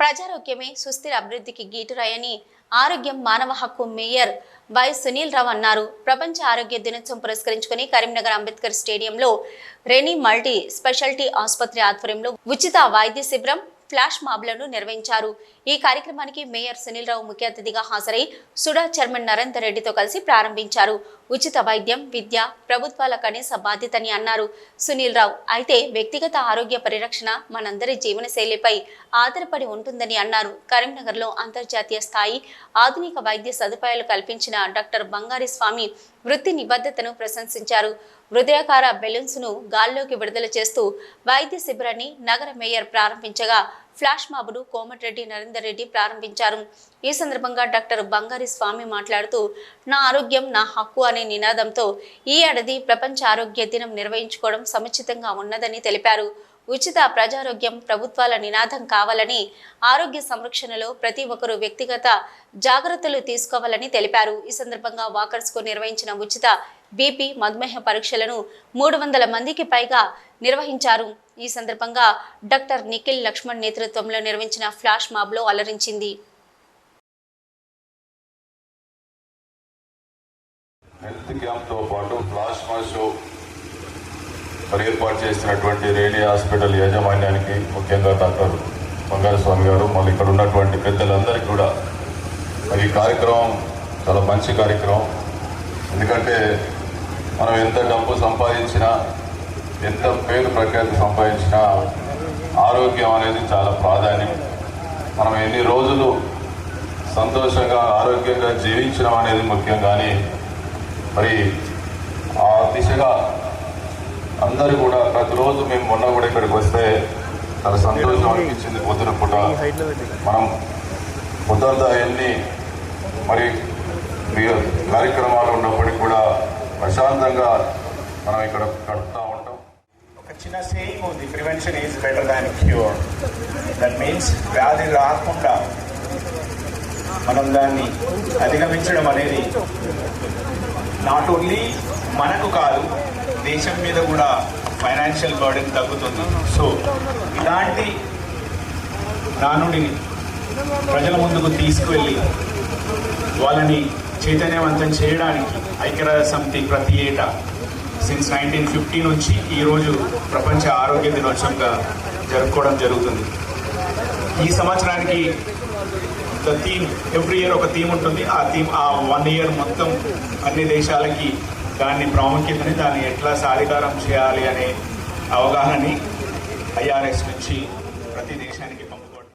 ప్రజారోగ్యమే సుస్థిర అభివృద్ధికి గీటురాయని ఆరోగ్యం మానవ హక్కు మేయర్ వై సునీల్ రావు అన్నారు. ప్రపంచ ఆరోగ్య దినోత్సవం పురస్కరించుకుని కరీంనగర్ అంబేద్కర్ స్టేడియంలో రెనీ మల్టీ స్పెషాలిటీ ఆసుపత్రి ఆధ్వర్యంలో ఉచిత వైద్య శిబిరం ఫ్లాష్ మాబ్లను నిర్వహించారు. ఈ కార్యక్రమానికి మేయర్ సునీల్ రావు ముఖ్య అతిథిగా హాజరై సుడా చైర్మన్ నరేందర్ రెడ్డితో కలిసి ప్రారంభించారు. ఉచిత వైద్యం విద్య ప్రభుత్వాల కనీస బాధ్యతని అన్నారు సునీల్ రావు. అయితే వ్యక్తిగత ఆరోగ్య పరిరక్షణ మనందరి జీవనశైలిపై ఆధారపడి ఉంటుందని అన్నారు. కరీంనగర్లో అంతర్జాతీయ స్థాయి ఆధునిక వైద్య సదుపాయాలు కల్పించిన డాక్టర్ బంగారి స్వామి వృత్తి నిబద్ధతను ప్రశంసించారు. హృదయాకార బెలూన్స్ను గాల్లోకి విడుదల చేస్తూ వైద్య శిబిరాన్ని నగర మేయర్ ప్రారంభించగా ఫ్లాష్ మాబ్ను కోమటిరెడ్డి నరేందర్ రెడ్డి ప్రారంభించారు. ఈ సందర్భంగా డాక్టర్ బంగారి స్వామి మాట్లాడుతూ నా ఆరోగ్యం నా హక్కు అనే నినాదంతో ఈ ఏడాది ప్రపంచ ఆరోగ్య దినం నిర్వహించుకోవడం సముచితంగా ఉన్నదని తెలిపారు. ఉచిత ప్రజారోగ్యం ప్రభుత్వాల నినాదం కావాలని ఆరోగ్య సంరక్షణలో ప్రతి ఒక్కరూ వ్యక్తిగత జాగ్రత్తలు తీసుకోవాలని తెలిపారు. ఈ సందర్భంగా వాకర్స్కు నిర్వహించిన ఉచిత బీపీ మధుమేహ పరీక్షలను మూడు వందల మందికి పైగా నిర్వహించారు. ఈ సందర్భంగా డాక్టర్ నిఖిల్ లక్ష్మణ్ నేతృత్వంలో నిర్వహించిన ఫ్లాష్ మాబ్లో అలరించింది. హెల్త్ క్యాంప్తో పాటు ప్లాస్మా షో మరి ఏర్పాటు చేసినటువంటి రేణి హాస్పిటల్ యాజమాన్యానికి ముఖ్యంగా డాక్టర్ బంగారస్వామి గారు మళ్ళీ ఇక్కడ ఉన్నటువంటి పెద్దలందరికీ కూడా మరి ఈ కార్యక్రమం చాలా మంచి కార్యక్రమం. ఎందుకంటే మనం ఎంత డబ్బు సంపాదించినా ఎంత పేరు ప్రఖ్యాతి సంపాదించినా ఆరోగ్యం అనేది చాలా ప్రాధాన్యం. మనం ఎన్ని రోజులు సంతోషంగా ఆరోగ్యంగా జీవించడం అనేది ముఖ్యం కానీ మరి ఆ దిశగా అందరూ కూడా ప్రతిరోజు మేము మొన్న కూడా ఇక్కడికి వస్తే చాలా సంతోషం అనిపించింది పొద్దున పూట. మనం పొద్దుంతా ఎన్ని మరి మీ కార్యక్రమాలు ఉన్నప్పటికీ కూడా ప్రశాంతంగా మనం ఇక్కడ కడుతూ చిన్న సేయింగ్ ఉంది. Prevention is better than cure that means వ్యాధి రాకుండా మనం దాన్ని అధిగమించడం అనేది నాట్ ఓన్లీ మనకు కాదు దేశం మీద కూడా ఫైనాన్షియల్ బర్డెన్ తగ్గుతుంది. సో ఇలాంటి నానుడిని ప్రజల ముందుకు తీసుకువెళ్ళి వాళ్ళని చైతన్యవంతం చేయడానికి ఐక్యరాజ్య సమితి ప్రతి ఏటా సిన్స్ నైన్టీన్ ఫిఫ్టీ నుంచి ఈరోజు ప్రపంచ ఆరోగ్య దినోత్సవంగా జరుపుకోవడం జరుగుతుంది. ఈ సంవత్సరానికి ద థీమ్ ఎవ్రీ ఇయర్ ఒక థీమ్ ఉంటుంది. ఆ థీమ్ ఆ వన్ ఇయర్ మొత్తం అన్ని దేశాలకి దాన్ని ప్రాముఖ్యతని దాన్ని ఎట్లా సాధికారం చేయాలి అనే అవగాహనని ఐఆర్ఎస్ నుంచి